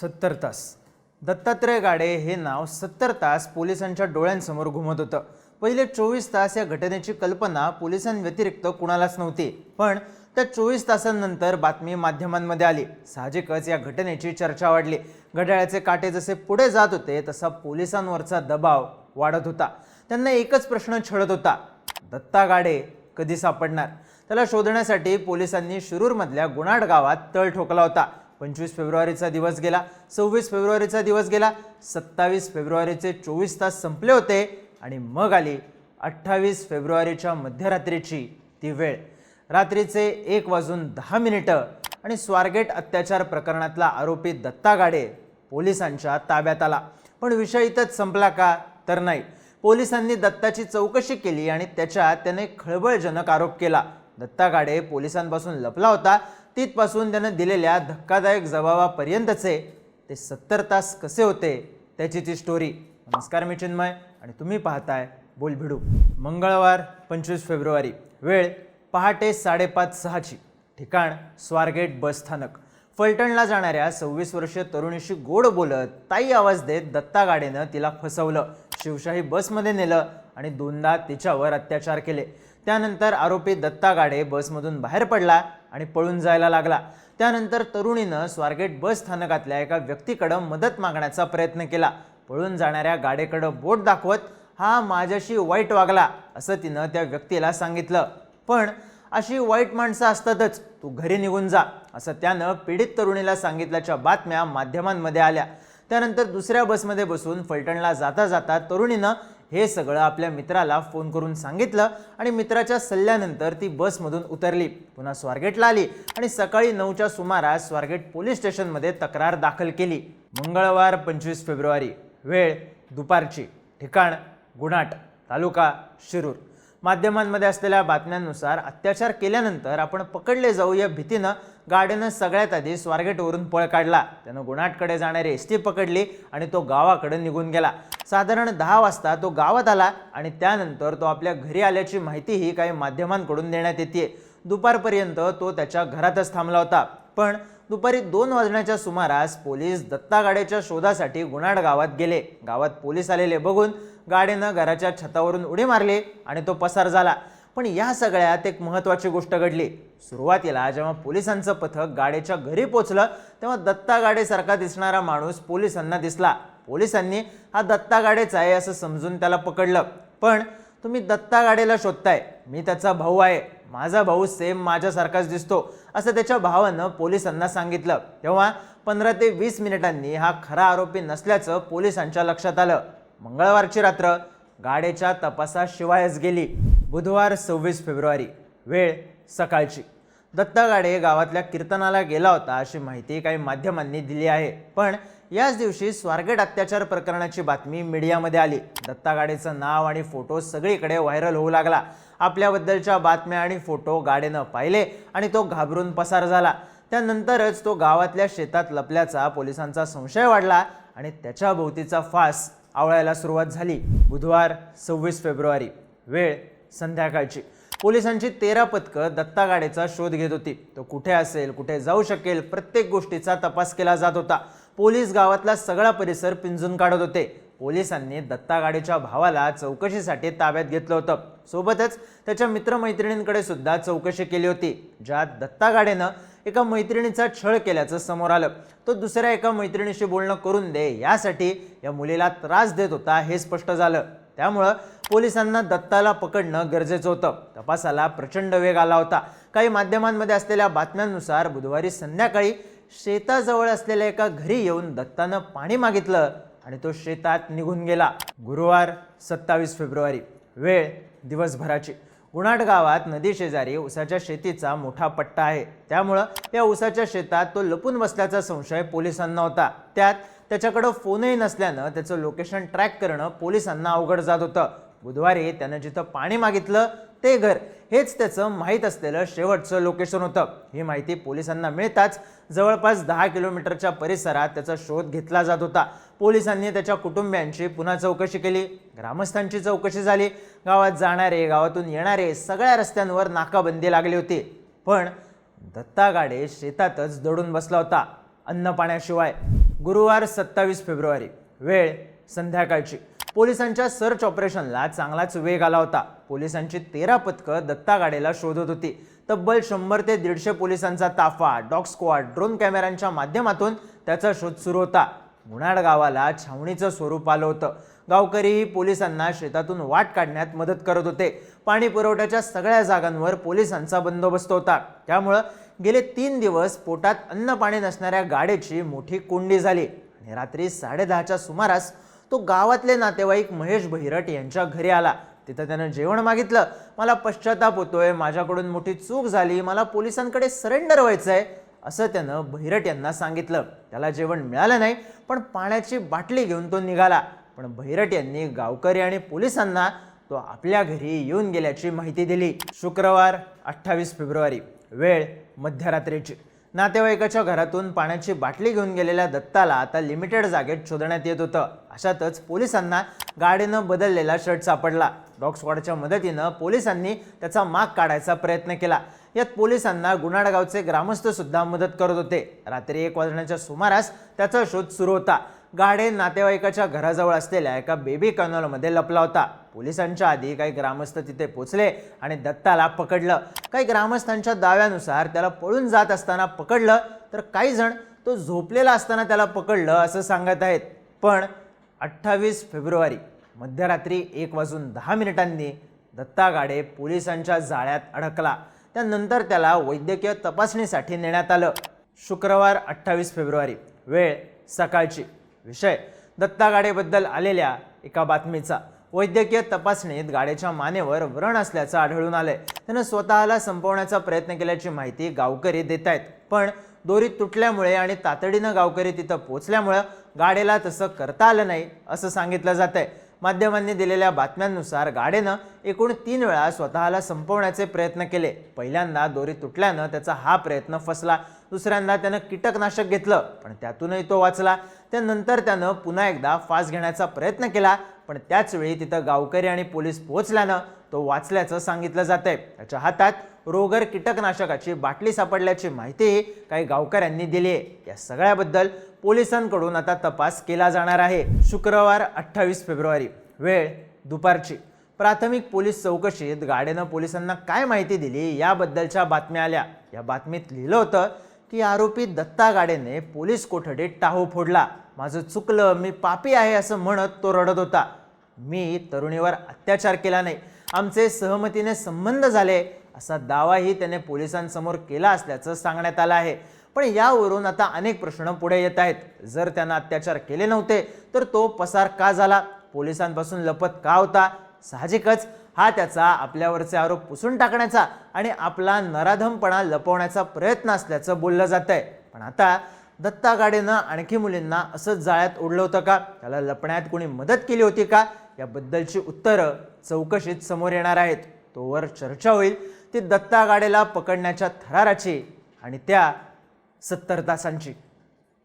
सत्तर तास. दत्तात्रय गाडे हे नाव सत्तर तास पोलिसांच्या डोळ्यांसमोर घुमत होतं. पहिले चोवीस तास या घटनेची कल्पना पोलिसांव्यतिरिक्त कुणालाच नव्हती. पण त्या चोवीस तासांनंतर बातमी माध्यमांमध्ये आली. साहजिकच या घटनेची चर्चा वाढली. घड्याळाचे काटे जसे पुढे जात होते तसा पोलिसांवरचा दबाव वाढत होता. त्यांना एकच प्रश्न छळत होता. दत्ता गाडे कधी सापडणार? त्याला शोधण्यासाठी पोलिसांनी शिरूरमधल्या गुणाड गावात तळ ठोकला होता. पंचवीस फेब्रुवारीचा दिवस गेला सव्वीस फेब्रुवारीचा दिवस गेला सत्तावीस फेब्रुवारीचे चोवीस तास संपले होते आणि मग आली अठ्ठावीस फेब्रुवारीच्या मध्यरात्रीची ती वेळ. रात्रीचे एक वाजून दहा मिनिटं आणि स्वारगेट अत्याचार प्रकरणातला आरोपी दत्ता गाडे पोलिसांच्या ताब्यात आला. पण विषय इथंच संपला का तर नाही. पोलिसांनी दत्ताची चौकशी केली आणि त्याच्यात त्याने खळबळजनक आरोप केला. दत्ता गाडे पोलिसांपासून लपला होता. तिथपासून त्यानं दिलेल्या धक्कादायक जबाबापर्यंतचे ते सत्तर तास कसे होते त्याची ती स्टोरी नमस्कार मी चिन्मय आणि तुम्ही पाहताय बोल भिडू मंगळवार पंचवीस फेब्रुवारी. वेळ पहाटे साडेपाच सहाची. ठिकाण स्वारगेट बस स्थानक. फलटणला जाणाऱ्या सव्वीस वर्षीय तरुणीशी गोड बोलत ताई आवाज देत दत्ता गाडेनं तिला फसवलं. शिवशाही बसमध्ये नेलं आणि दोनदा तिच्यावर अत्याचार केले. त्यानंतर आरोपी दत्ता गाडे बसमधून बाहेर पडला. आणि पळून जायला लागला. त्यानंतर तरुणीनं स्वारगेट बस स्थानकातल्या एका व्यक्तीकडं मदत मागण्याचा प्रयत्न केला. पळून जाणाऱ्या गाडेकडं बोट दाखवत हा माझ्याशी वाईट वागला असं तिनं त्या व्यक्तीला सांगितलं. पण अशी वाईट माणसं असतातच तू घरी निघून जा असं त्यानं पीडित तरुणीला सांगितल्याच्या बातम्या माध्यमांमध्ये आल्या. त्यानंतर दुसऱ्या बसमध्ये बसून फलटणला जाता जाता तरुणीनं हे सगळं आपल्या मित्राला फोन करून सांगितलं आणि मित्राच्या सल्ल्यानंतर ती बसमधून उतरली. पुन्हा स्वारगेटला आली आणि सकाळी नऊच्या सुमारास स्वारगेट पोलीस स्टेशनमध्ये तक्रार दाखल केली. मंगळवार पंचवीस फेब्रुवारी. वेळ दुपारची. ठिकाण गुणाट तालुका शिरूर. माध्यमांमध्ये असलेल्या बातम्यांनुसार अत्याचार केल्यानंतर आपण पकडले जाऊ या भीतीनं गाडीनं सगळ्यात आधी स्वारगेटवरून पळ काढला. त्यानं गुणाटकडे जाणारी एस टी पकडली आणि तो गावाकडे निघून गेला. साधारण दहा वाजता तो गावात आला आणि त्यानंतर तो आपल्या घरी आल्याची माहितीही काही माध्यमांकडून देण्यात येते दुपारपर्यंत तो त्याच्या घरातच थांबला होता. पण दुपारी दोन वाजण्याच्या सुमारास पोलीस दत्ता गाड्याच्या शोधासाठी गुणाड गावात गेले. गावात पोलीस आलेले बघून गाडीनं घराच्या छतावरून उडी मारली आणि तो पसार झाला. पण या सगळ्यात एक महत्त्वाची गोष्ट घडली. सुरुवातीला जेव्हा पोलिसांचं पथक गाडेच्या घरी पोचलं तेव्हा दत्ता गाडेसारखा दिसणारा माणूस पोलिसांना दिसला. पोलिसांनी हा दत्ता गाडेचा आहे असं समजून त्याला पकडलं. पण तुम्ही दत्ता गाडेला शोधताय. मी त्याचा भाऊ आहे. माझा भाऊ सेम माझ्यासारखाच दिसतो असं त्याच्या भावानं पोलिसांना सांगितलं. तेव्हा पंधरा ते वीस मिनिटांनी हा खरा आरोपी नसल्याचं पोलिसांच्या लक्षात आलं. मंगळवारची रात्र. गाडेच्या तपासाशिवायच गेली. बुधवार सव्वीस फेब्रुवारी. वेळ सकाळची. दत्ता गाडे गावातल्या कीर्तनाला गेला होता अशी माहिती काही माध्यमांनी दिली आहे. पण याच दिवशी स्वारगेट अत्याचार प्रकरणाची बातमी मीडियामध्ये आली. दत्ता गाडेचं नाव आणि फोटो सगळीकडे व्हायरल होऊ लागला. आपल्याबद्दलच्या बातम्या आणि फोटो गाडेनं पाहिले आणि तो घाबरून पसार झाला. त्यानंतरच तो गावातल्या शेतात लपल्याचा पोलिसांचा संशय वाढला आणि त्याच्या भोवतीचा फास आवळायला सुरुवात झाली बुधवार सव्वीस फेब्रुवारी. वेळ संध्याकाळची. पोलिसांची तेरा पथकं दत्ता गाडेचा शोध घेत होती. तो कुठे असेल कुठे जाऊ शकेल प्रत्येक गोष्टीचा तपास केला जात होता. पोलीस गावातला सगळा परिसर पिंजून काढत होते. पोलिसांनी दत्ता गाडेच्या भावाला चौकशीसाठी ताब्यात घेतलं होतं. सोबतच त्याच्या मित्रमैत्रिणींकडे सुद्धा चौकशी केली होती ज्यात दत्ता गाडेनं एका मैत्रिणीचा छळ केल्याचं समोर आलं. तो दुसऱ्या एका मैत्रिणीशी बोलणं करून दे यासाठी या मुलीला त्रास देत होता हे स्पष्ट झालं. त्यामुळं पोलिसांना दत्ताला पकडणं गरजेचं होतं. तपासाला प्रचंड वेग आला होता. काही माध्यमांमध्ये असलेल्या बातम्यांनुसार बुधवारी संध्याकाळी शेताजवळ असलेल्या एका घरी येऊन दत्तानं पाणी मागितलं आणि तो शेतात निघून गेला. गुरुवार सत्तावीस फेब्रुवारी. वेळ दिवसभराची. उनाट गावात नदी शेजारी उसाच्या शेतीचा मोठा पट्टा आहे. त्यामुळं त्या उसाच्या शेतात तो लपून बसल्याचा संशय पोलिसांना होता. त्यात त्याच्याकडं फोनही नसल्यानं त्याचं लोकेशन ट्रॅक करणं पोलिसांना अवघड जात होतं. बुधवारी त्यानं जिथं पाणी मागितलं ते घर. हेच त्याचं माहीत असलेलं शेवटचं लोकेशन होतं. ही माहिती पोलिसांना मिळताच जवळपास दहा किलोमीटरच्या परिसरात त्याचा शोध घेतला जात होता. पोलिसांनी त्याच्या कुटुंबियांची पुन्हा चौकशी केली. ग्रामस्थांची चौकशी झाली. गावात जाणारे गावातून येणारे सगळ्या रस्त्यांवर नाकाबंदी लागली होती. पण दत्ता गाडे शेतातच दडून बसला होता अन्न पाण्याशिवाय. गुरुवार सत्तावीस फेब्रुवारी. वेळ संध्याकाळची. पोलिसांच्या सर्च ऑपरेशनला चांगलाच वेग आला होता. पोलिसांची तेरा पथकं दत्ता गाडेला शोधत होती. तब्बल शंभर ते दीडशे पोलिसांचा ताफा डॉग स्क्वॉड ड्रोन कॅमेऱ्यांच्या माध्यमातून त्याचा शोध सुरू होता. मुणाड गावाला छावणीचं स्वरूप आलं होतं. गावकरीही पोलिसांना शेतातून वाट काढण्यात मदत करत होते. पाणी पुरवठ्याच्या सगळ्या जागांवर पोलिसांचा बंदोबस्त होता. त्यामुळं गेले तीन दिवस पोटात अन्न पाणी नसणाऱ्या गाडीची मोठी कोंडी झाली आणि रात्री साडेदहाच्या सुमारास तो गावातले नातेवाईक महेश भैरट यांच्या घरी आला. तिथं त्यानं जेवण मागितलं. मला पश्चाताप होतोय माझ्याकडून मोठी चूक झाली मला पोलिसांकडे सरेंडर व्हायचं आहे असं त्यानं भैरट यांना सांगितलं. त्याला जेवण मिळालं नाही पण पाण्याची बाटली घेऊन तो निघाला. पण भैरट यांनी गावकरी आणि पोलिसांना तो आपल्या घरी येऊन गेल्याची माहिती दिली. शुक्रवार अठ्ठावीस फेब्रुवारी वेळ मध्यरात्रीची. नातेवाईकाच्या घरातून पाण्याची बाटली घेऊन गेलेल्या दत्ताला आता लिमिटेड जागेत शोधण्यात येत होतं. अशातच पोलिसांना गाडीनं बदललेला शर्ट सापडला. डॉग स्क्वॉडच्या मदतीनं पोलिसांनी त्याचा माग काढायचा प्रयत्न केला. यात पोलिसांना गुन्हाडगावचे ग्रामस्थ सुद्धा मदत करत होते. रात्री एक वाजण्याच्या सुमारास त्याचा शोध सुरू होता. गाडे नातेवाईकाच्या घराजवळ असलेल्या एका बेबी कॅनॉलमध्ये लपला होता पोलिसांच्या आधी काही ग्रामस्थ तिथे पोचले आणि दत्ताला पकडलं. काही ग्रामस्थांच्या दाव्यानुसार त्याला पळून जात असताना पकडलं तर काही जण तो झोपलेला असताना त्याला पकडलं असं सांगत आहेत. पण अठ्ठावीस फेब्रुवारी मध्यरात्री एक वाजून दहा मिनिटांनी दत्ता गाडे पोलिसांच्या जाळ्यात अडकला. त्यानंतर त्याला वैद्यकीय तपासणीसाठी नेण्यात आलं. शुक्रवार अठ्ठावीस फेब्रुवारी वेळ सकाळची. विषय दत्ता गाडेबद्दल आलेल्या एका बातमीचा. वैद्यकीय तपासणीत गाडेच्या मानेवर व्रण असल्याचं आढळून आलंय. त्यानं स्वतःला संपवण्याचा प्रयत्न केल्याची माहिती गावकरी देत आहेत पण दोरी तुटल्यामुळे आणि तातडीनं गावकरी तिथं पोचल्यामुळं गाडेला तसं करता आलं नाही असं सांगितलं जात आहे माध्यमांनी दिलेल्या बातम्यांनुसार गाडेनं एकूण तीन वेळा स्वतःला संपवण्याचे प्रयत्न केले. पहिल्यांदा दोरी तुटल्यानं त्याचा हा प्रयत्न फसला. दुसऱ्यांदा त्यानं कीटकनाशक घेतलं पण त्यातूनही तो वाचला. त्यानंतर त्यानं पुन्हा एकदा फास घेण्याचा प्रयत्न केला पण त्याचवेळी तिथं गावकरी आणि पोलीस पोहोचल्यानं तो वाचल्याचं सांगितलं जात आहे त्याच्या हातात रोगर कीटकनाशकाची बाटली सापडल्याची माहितीही काही गावकऱ्यांनी दिली आहे या सगळ्याबद्दल पोलिसांकडून आता तपास केला जाणार आहे. शुक्रवार अठ्ठावीस फेब्रुवारी वेळ दुपारची. प्राथमिक पोलीस चौकशीत गाड्यानं पोलिसांना काय माहिती दिली याबद्दलच्या बातम्या आल्या. या बातमीत लिहिलं होतं की आरोपी दत्ता गाडेने पोलीस कोठडीत टाहो फोडला. माझं चुकलं मी पापी आहे असं म्हणत तो रडत होता. मी तरुणीवर अत्याचार केला नाही. आमचे सहमतीने संबंध झाले असा दावाही त्याने पोलिसांसमोर केला असल्याचं सांगण्यात आलं आहे. पण यावरून आता अनेक प्रश्न पुढे येत आहेत. जर त्यांना अत्याचार केले नव्हते तर तो पसार का झाला? पोलिसांपासून लपत का होता? साहजिकच हा त्याचा आपल्यावरचे आरोप पुसून टाकण्याचा आणि आपला नराधमपणा लपवण्याचा प्रयत्न असल्याचं बोललं जात आहे पण आता दत्ता गाडेनं आणखी मुलींना असंच जाळ्यात ओढलं होतं का? त्याला लपण्यात कोणी मदत केली होती का? याबद्दलची उत्तरं चौकशीत समोर येणार आहेत. तोवर चर्चा होईल. ती दत्ता गाडेला पकडण्याच्या थराराची आणि त्या सत्तर तासांची.